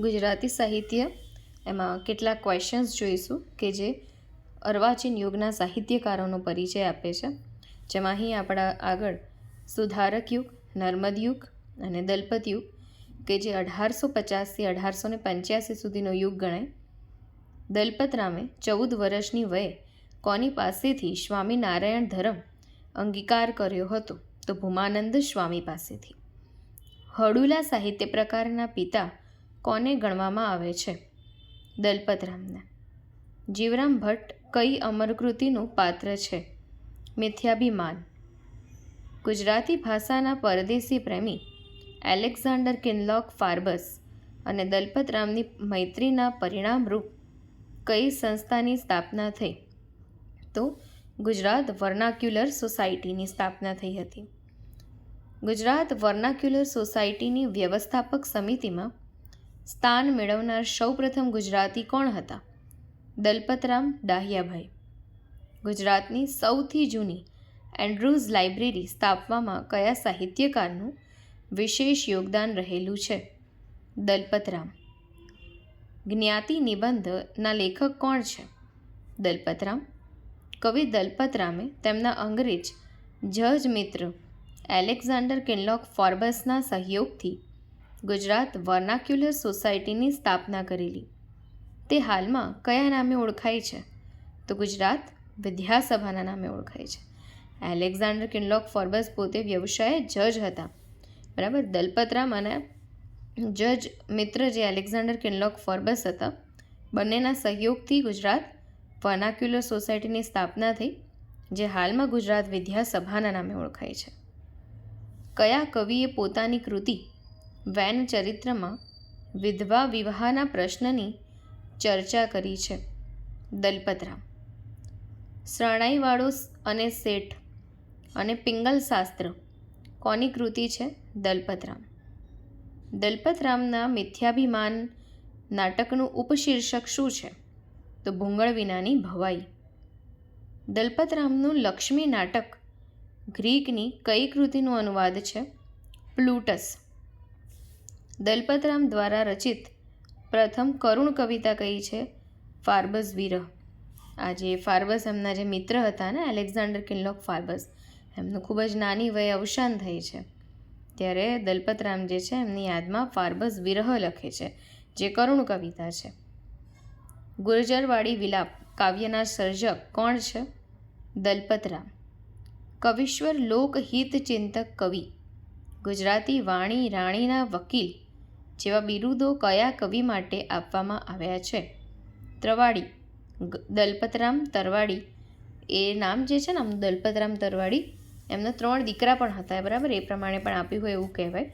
ગુજરાતી સાહિત્ય, એમાં કેટલાક ક્વેશ્ચન્સ જોઈશું કે જે અર્વાચીન યુગના સાહિત્યકારોનો પરિચય આપે છે. જેમાં અહીં આપણા આગળ સુધારક યુગ, નર્મદ યુગ અને દલપત યુગ, કે જે અઢારસો પચાસથી અઢારસો ને પંચ્યાસી સુધીનો યુગ ગણાય. દલપતરામે ચૌદ વર્ષની વયે કોની પાસેથી સ્વામિનારાયણ ધર્મ અંગીકાર કર્યો હતો? તો ભૂમાનંદ સ્વામી પાસેથી. હળુલા સાહિત્ય પ્રકારના પિતા કોને ગણવામાં આવે છે? દલપતરામને જીવરામ ભટ્ટ કઈ અમરકૃતિનું પાત્ર છે? મિથ્યાભિમાન. ગુજરાતી ભાષાના પરદેશી પ્રેમી એલેક્ઝાન્ડર કિનલોક ફાર્બસ અને દલપતરામની મૈત્રીના પરિણામરૂપ કઈ સંસ્થાની સ્થાપના થઈ? તો ગુજરાત વર્નાક્યુલર સોસાયટીની સ્થાપના થઈ હતી. ગુજરાત વર્નાક્યુલર સોસાયટીની વ્યવસ્થાપક સમિતિમાં સ્થાન મેળવનાર સૌપ્રથમ ગુજરાતી કોણ હતા? દલપતરામ ડાહિયાભાઈ. ગુજરાતની સૌથી જૂની એન્ડ્રુઝ લાઇબ્રેરી સ્થાપવામાં કયા સાહિત્યકારનું વિશેષ યોગદાન રહેલું છે? દલપતરામ. જ્ઞાતિ નિબંધના લેખક કોણ છે? દલપતરામ. કવિ દલપતરામે તેમના અંગ્રેજ જજ મિત્ર એલેક્ઝાન્ડર કિનલોક ફોર્બસના સહયોગથી ગુજરાત વર્નાક્યુલર સોસાયટીની સ્થાપના કરેલી. તે હાલમાં કયા નામે ઓળખાય છે? તો ગુજરાત વિદ્યાસભાના નામે ઓળખાય છે. એલેક્ઝાન્ડર કિનલોક ફોર્બસ પોતે વ્યવસાયે જજ હતા. બરાબર? દલપતરામ અને જજ મિત્ર જે એલેક્ઝાન્ડર કિનલોક ફોર્બસ હતા, બંનેના સહયોગથી ગુજરાત વર્નાક્યુલર સોસાયટીની સ્થાપના થઈ, જે હાલમાં ગુજરાત વિદ્યાસભાના નામે ઓળખાય છે. કયા કવિએ પોતાની કૃતિ વેન ચરિત્રમાં વિધવા વિવાહના પ્રશ્નની ચર્ચા કરી છે. દલપતરામ, શરણાઈવાળો અને શેઠ અને પિંગલ શાસ્ત્ર કોની કૃતિ છે? દલપતરામ, દલપતરામના મિથ્યાભિમાન નાટકનું ઉપશીર્ષક શું છે? તો ભૂંગળ વિનાની ભવાઈ. દલપતરામનું લક્ષ્મી નાટક ગ્રીકની કઈ કૃતિનું અનુવાદ છે? પ્લુટસ દલપતરામ દ્વારા રચિત પ્રથમ કરુણ કવિતા કહી છે? ફાર્બસ વિરહ. આ જે ફાર્બસ એમના જે મિત્ર હતા ને, એલેક્ઝાન્ડર કિનલોક ફાર્બસ, એમનું ખૂબ જ નાની વયે અવસાન થઈ છે. ત્યારે દલપતરામ જે છે, એમની યાદમાં ફાર્બસ વિરહ લખે છે, જે કરુણ કવિતા છે. ગુર્જરવાડી વિલાપ કાવ્યના સર્જક કોણ છે? દલપતરામ. કવિશ્વર લોકહિત ચિંતક કવિ. ગુજરાતી વાણી રાણીના વકીલ જેવા બિરુદો કયા કવિ માટે આપવામાં આવ્યા છે? ત્રવાડી દલપતરામ તરવાડી. એ નામ જે છે ને આમ દલપતરામ તરવાડી, એમના ત્રણ દીકરા પણ હતા બરાબર? એ પ્રમાણે પણ આપ્યું હોય એવું કહેવાય.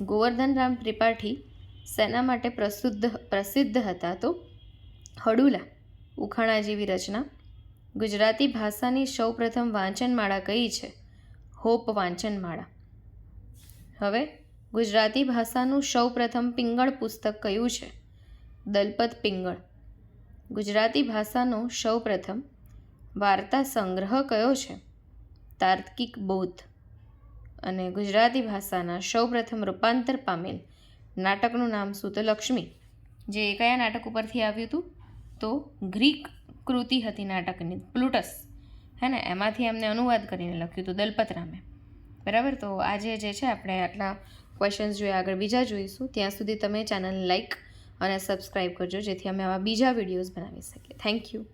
ગોવર્ધનરામ ત્રિપાઠી શેના માટે પ્રસિદ્ધ પ્રસિદ્ધ હતા તો હડુલા, ઉખાણા જેવી રચના. ગુજરાતી ભાષાની સૌપ્રથમ વાંચનમાળા કઈ છે? હોપ વાંચનમાળા. હવે ગુજરાતી ભાષાનું સૌપ્રથમ પિંગળ પુસ્તક કયું છે? દલપત પિંગળ. ગુજરાતી ભાષાનો સૌપ્રથમ વાર્તા સંગ્રહ કયો છે? તાર્કિક બોધ. અને ગુજરાતી ભાષાના સૌપ્રથમ રૂપાંતર પામેલ નાટકનું નામ શું? તો લક્ષ્મી. જે કયા નાટક ઉપરથી આવ્યું હતું? તો ગ્રીક કૃતિ હતી નાટકની, પ્લુટસ. હે ને? એમાંથી એમને અનુવાદ કરીને લખ્યું હતું દલપતરામે. બરાબર? તો આજે જે છે, આપણે આટલા ક્વેશ્ચન્સ જોઈએ, આગળ બીજા જોઈશું. ત્યાં સુધી તમે ચેનલ લાઇક અને સબસ્ક્રાઈબ કરજો, જેથી અમે આવા બીજા વિડીયોઝ બનાવી શકીએ. Thank you